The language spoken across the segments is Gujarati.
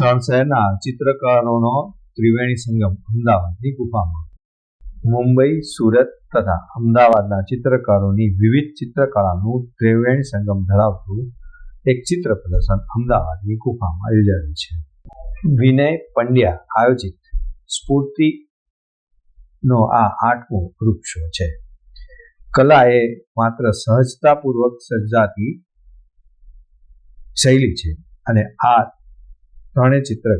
ત્રણ શહેરના ચિત્રકારોનો ત્રિવેણી સંગમ અમદાવાદની ગુફામાં. મુંબઈ, સુરત તથા અમદાવાદના ચિત્રકારોની વિવિધ ચિત્રકળાનું ત્રિવેણી સંગમ ધરાવતું એક ચિત્ર પ્રદર્શન અમદાવાદની ગુફામાં યોજાયું છે. વિનય પંડ્યા આયોજિત સ્ફૂર્તિનો આ આઠમો વૃક્ષો છે. કલા એ માત્ર સહજતાપૂર્વક સર્જાતી શૈલી છે અને આ ત્રણેય ચિત્ર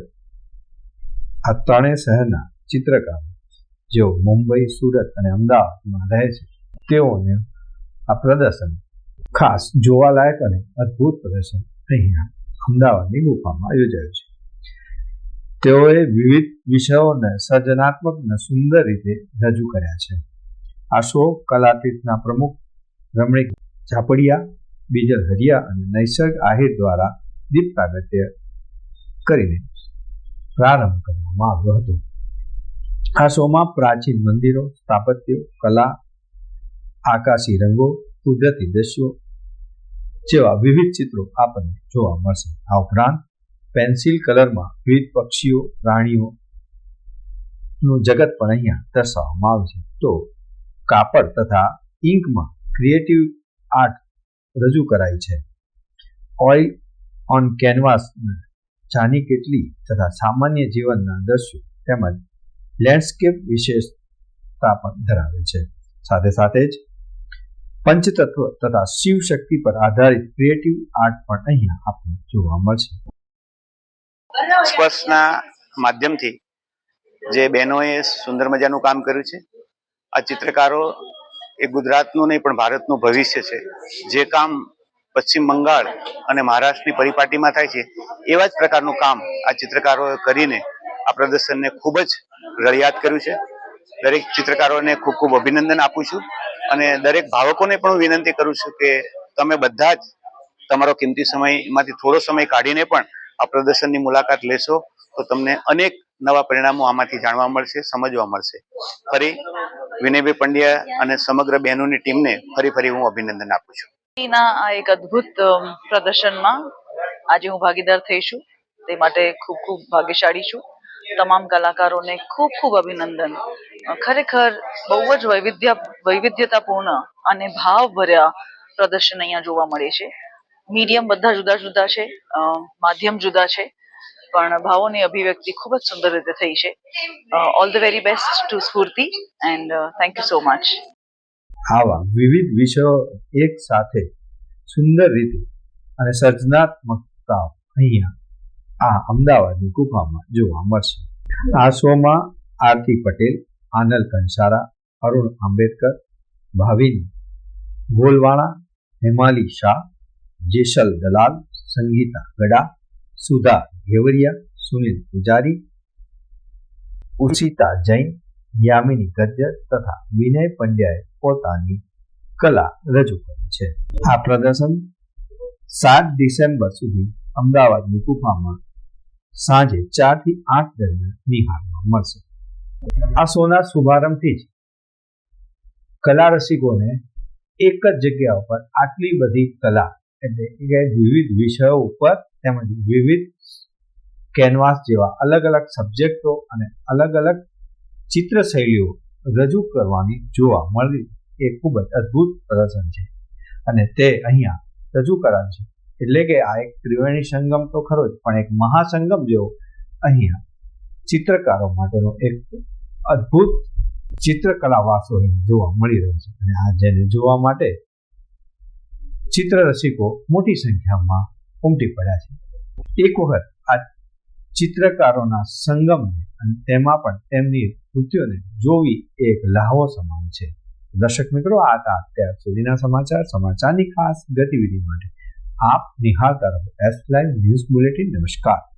આ ત્રણેય શહેરના ચિત્રકારો જેઓ મુંબઈ, સુરત અને અમદાવાદમાં રહે છે, તેઓને આ પ્રદર્શન ખાસ જોવાલાયક અને અદ્ભુત પ્રદર્શન અહીંયા અમદાવાદની ગુફામાં યોજાયું છે. તેઓએ વિવિધ વિષયોને સર્જનાત્મક અને સુંદર રીતે રજૂ કર્યા છે. આ શો કલાતીતના પ્રમુખ રમણીક ઝાપડિયા, બીજલ હરિયા અને નૈસર્ગ આહિર દ્વારા દીપ પ્રાગટ્ય કરીને પ્રારંભ કરવામાં આવ્યો હતો. આ શોમાં પ્રાચીન મંદિરો, સ્થાપત્યો, કલા, આકાશી રંગો, કુદરતી દ્રશ્યો જેવા વિવિધ ચિત્રો આપણને જોવા મળશે. આ ઉપરાંત પેન્સિલ કલરમાં વિવિધ પક્ષીઓ પ્રાણીઓ નું જગત પણ અહીંયા દર્શાવવામાં આવે છે. તો કાપડ તથા ઇંકમાં ક્રિએટિવ આર્ટ રજૂ કરાઈ છે. ઓઇલ ઓન કેનવાસ જાની કેટલી તથા સામાન્ય જીવનના દ્રશ્યો તેમજ લેન્ડસ્કેપ વિશેષતા પણ ધરાવે છે. સાથે સાથે જ પંચતત્વ તથા શિવ શક્તિ પર આધારિત ક્રિએટિવ આર્ટ પણ અહીંયા આપણને જોવા મળશે. સ્પર્શના માધ્યમથી જે બહેનોએ સુંદર મજાનું કામ કર્યું છે, આ ચિત્રકારો એ ગુજરાતનું નહીં પણ ભારતનું ભવિષ્ય છે. જે કામ પશ્ચિમ બંગાળ અને મહારાષ્ટ્રની પરિપાટીમાં થાય છે, એવા જ પ્રકારનું કામ આ ચિત્રકારોએ કરીને આ પ્રદર્શનને ખૂબ જ રળિયાત કર્યું છે. દરેક ચિત્રકારોને ખૂબ ખૂબ અભિનંદન આપું છું અને દરેક ભાવકોને પણ હું વિનંતી કરું છું કે તમે બધા જ તમારો કિંમતી સમયમાંથી થોડો સમય કાઢીને પણ આ પ્રદર્શનની મુલાકાત લેશો તો તમને અનેક નવા પરિણામો આમાંથી જાણવા મળશે, સમજવા મળશે. ફરી વિનયભાઈ પંડ્યા અને સમગ્ર બહેનોની ટીમને ફરી ફરી હું અભિનંદન આપું છું. ના આ એક અદ્ભુત પ્રદર્શનમાં આજે હું ભાગીદાર થઈ છું. તે માટે ખૂબ ખૂબ ભાગ્યશાળી છું. તમામ કલાકારોને ખૂબ ખૂબ અભિનંદન. ખરેખર બહુ જ વૈવિધ્ય, વૈવિધ્યતાપૂર્ણ અને ભાવભર્યા પ્રદર્શન અહીંયા જોવા મળે છે. મીડિયમ બધા જુદા જુદા છે માધ્યમ જુદા છે, પણ ભાવોની અભિવ્યક્તિ ખૂબ જ સુંદર રીતે થઈ છે. All the very best to Sphurti and thank you so much આવા વિવિધ વિષયો એક સાથે સુંદર રીતે અને સર્જનાત્મકતા અહીંયા આ અમદાવાદની ગુફામાં જોવા મળશે. આ શોમાં આરતી પટેલ, આનલ કંસારા, અરુણ આંબેડકર, ભાવિની ગોલવાણા, હેમાલી શાહ, જેસલ દલાલ, સંગીતા ગડા, સુધા ઘેવરિયા, સુનિલ પૂજારી, ઉષિતા જૈન, યામિની ગદ્ય તથા વિનય પંડ્યાએ પોતાની કલા રજૂ કરી છે. આ પ્રદર્શન સાત ડિસેમ્બર સુધી અમદાવાદની ગુફામાં સાંજે ચારથી આઠ દરમિયાન નિહાળવા મળશે. આ શોના શુભારંભથી જ કલા રસિકોને એક જ જગ્યા ઉપર આટલી બધી કલા એટલે કે વિવિધ વિષયો ઉપર તેમજ વિવિધ કેનવાસ જેવા અલગ અલગ સબ્જેક્ટો અને અલગ અલગ ચિત્ર શૈલીઓ રજૂ કરવાની જોવા મળી. એ ખૂબ જ અદ્ભુત પ્રદર્શન છે. અને તે અહીંયા રજૂ કરાયું છે. એટલે કે આ એક ત્રિવેણી સંગમ તો ખરો જ, પણ એક મહાસંગમ જેવો અહીંયા ચિત્રકારો માટેનો એક અદ્ભુત ચિત્રકલા વાસો જોવા મળી રહ્યો છે. અને આ જેને જોવા માટે ચિત્ર રસિકો મોટી સંખ્યામાં ઉમટી પડ્યા છે. એક વખત ચિત્રકારોના સંગમને અને તેમાં પણ તેમની કૃતિઓને જોવી એક લહાવો સમાન છે. દર્શક મિત્રો, આ હતા અત્યાર સુધીના સમાચાર. સમાચારની ખાસ ગતિવિધિ માટે આપ નિહાળતા રહો. એસ લાઈવ ન્યૂઝ બુલેટિન નમસ્કાર.